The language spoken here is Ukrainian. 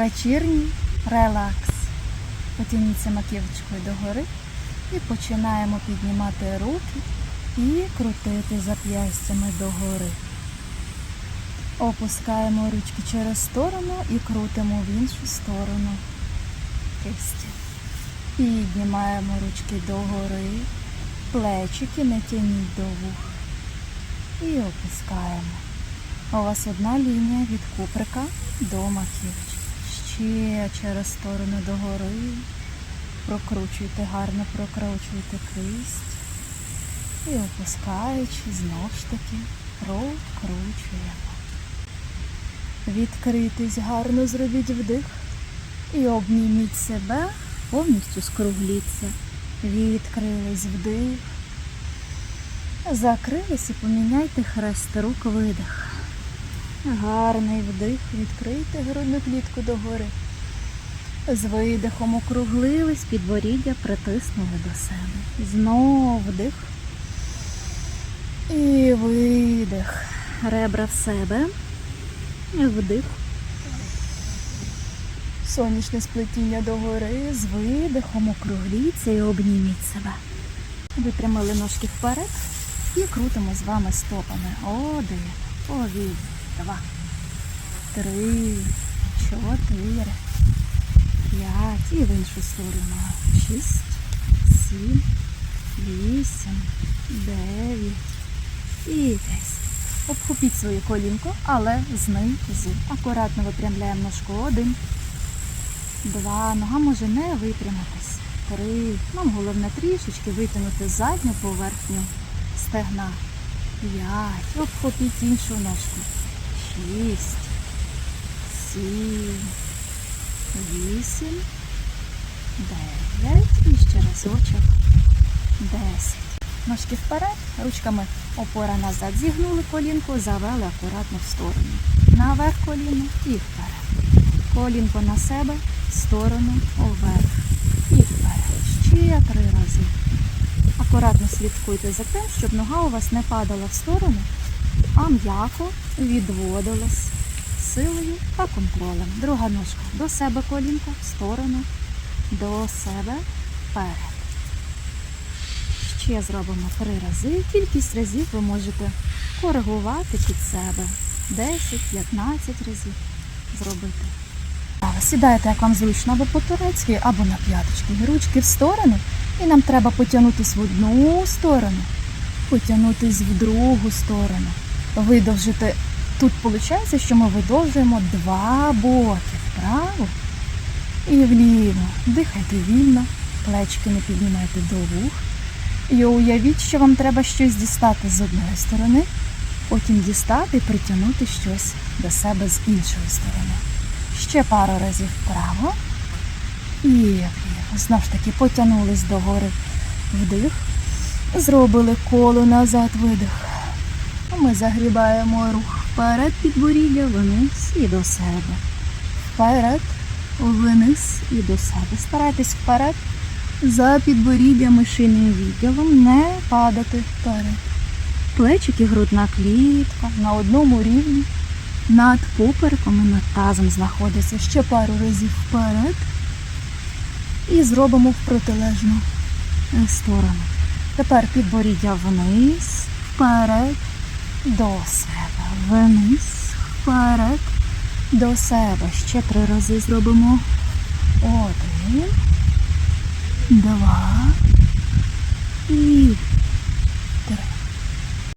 вечірній релакс. Потягніться маківочкою догори і починаємо піднімати руки і крутити зап'ястями догори. Опускаємо ручки через сторону і крутимо в іншу сторону кисті. Піднімаємо ручки догори, плечики не тяніть до вух. І опускаємо. У вас одна лінія від куприка до маківочки. Ще через сторону догори. Прокручуйте, гарно прокручуйте кисть. І опускаючи, знов ж таки, прокручуємо. Відкритись, гарно зробіть вдих. І обніміть себе, повністю скругліться. Відкрились вдих. Закрились і поміняйте хрест рук видих. Гарний вдих, відкрийте грудну клітку догори. З видихом округлились, підборіддя притиснули до себе. Знову вдих. І видих. Ребра в себе. Вдих. Сонячне сплетіння догори. З видихом округліться і обніміть себе. Випрямили ножки вперед і крутимо з вами стопами. Один, повільно, два, три, чотири, п'ять. І в іншу сторону. Шість, сім, вісім, дев'ять і десять. Обхопіть свою колінку, але знизу. Акуратно випрямляємо ножку. Один, два. Нога може не випрямитись. Три. Нам головне трішечки витягнути задню поверхню стегна. П'ять. Обхопіть іншу ножку. Шість. Сім. Вісім. Дев'ять. І ще разочок. Десять. Ножки вперед, ручками опора назад. Зігнули колінку, завели акуратно в сторону. Наверх коліно і вперед. Колінко на себе, сторону, вверх. І вперед. Ще три рази. Акуратно слідкуйте за тим, щоб нога у вас не падала в сторону, а м'яко відводилась силою та контролем. Друга ножка до себе колінка, в сторону, до себе, вперед. Ще зробимо три рази. Кількість разів ви можете коригувати під себе. 10-15 разів зробити. Сідаєте, як вам зручно, або по-турецьки, або на п'яточки. Ручки в сторону. І нам треба потягнутись в одну сторону, потягнутись в другу сторону. Видовжити. Тут виходить, що ми видовжуємо два боки вправо і вліво. Дихайте вільно, плечки не піднімайте до вух. І уявіть, що вам треба щось дістати з одної сторони, потім дістати і притягнути щось до себе з іншої сторони. Ще пару разів вправо і вліво. Знову ж таки потягнулись догори вдих. Зробили коло назад видих. Ми загрібаємо рух вперед підборіддя, вниз і до себе. Вперед, вниз і до себе. Старайтесь вперед за підборіддям і шийним відділом не падати вперед. Плечики, грудна клітка на одному рівні над попереком і над тазом знаходяться. Ще пару разів вперед. І зробимо в протилежну сторону. Тепер підборіддя вниз, вперед, до себе. Вниз, вперед, до себе. Ще три рази зробимо. Один, два і